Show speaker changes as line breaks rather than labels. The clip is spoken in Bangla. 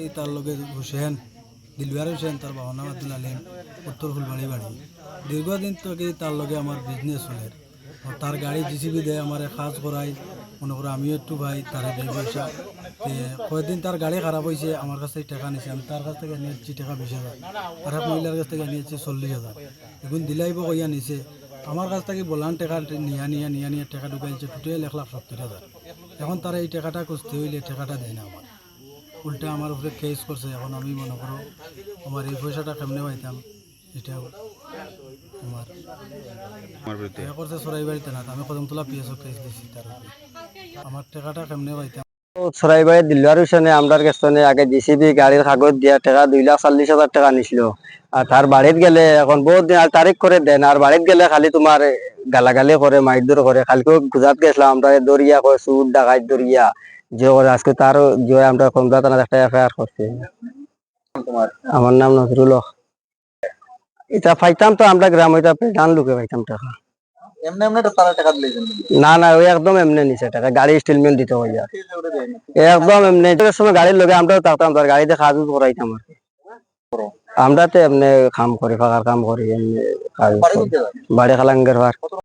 এই তার লগে হুসেন দিলবার হুসেন, তার বাবা নাম আব্দুল আলিম, উত্তর ফুলবাড়ি বাড়ি। দীর্ঘদিন থেকে তার লগে আমার বিজনেস চলে। তার গাড়ি জিসিবি দেয়, আমার কাজ করাই মনে করো আমিও একটু ভাই, তার দেয় পয়সা কয়েকদিন তার গাড়ি খারাপ হয়েছে আমার কাছ থেকে টাকা নিয়েছে আমি তার কাছ থেকে নিয়েছি টাকা বিশ হাজার। আর এক মহিলার কাছ থেকে নিয়েছি চল্লিশ হাজার। এখন দিলাইব কইয়া নিছে। আমার কাছ থেকে বলান টাকা নিয়া নিয়া নিয়া নিয়ে টাকা ঢুকাইছে টোটাল এক লাখ সত্তর হাজার। এখন তারা এই টাকাটা কুস্তি হইলে টাকাটা দেয় না আমার। উল্টা আমার উপরে কেস করছে এখন আমি মনে করো আমার এই পয়সাটা কেমনে পাইতাম এটাও আমার। করছে সরাই বাড়িতে না আমি কদমতলা পিএসও কেস দিছি তার আমার টাকাটা কেমনে পাইতাম?
সরাইবাড়ি দিলওয়ার হোসেনে আমরার কাছে আগে জিসিবি গাড়ির কাগজ দিয়া টাকা দুই লাখ চল্লিশ হাজার টাকা নিছিল। আর তার বাড়িত গেলে এখন বহুত দিন আর তারিখ করে দেন আর বাড়িত গেলে খালি তোমার গালাগালি করে মাইদুর করে কালকেও গুজরাট গেছিলাম আমরা দরিয়া করে সুদ ডাকাত দরিয়া যে করে আজকে তার যে আমরা কমলা থানার একটা এফআইআর করছি আমার নাম নজরুল। এটা পাইতাম তো আমরা গ্রাম এটা প্রধান লোকে পাইতাম টাকা।
এমনি এমনি তারা টাকা দিলেন
না না ওই একদম এমনি নিছে টাকা গাড়ি স্টিলমেন্ট দিতে হয় একদম এমনি এটার সময় গাড়ির লগে আমরাও থাকতাম তার গাড়িতে কাজ করাইতাম আর কি। আমরা তো এমনি কাম করি ফাঁকার কাম করি এমনি কাজ। বাড়ি খালাঙ্গের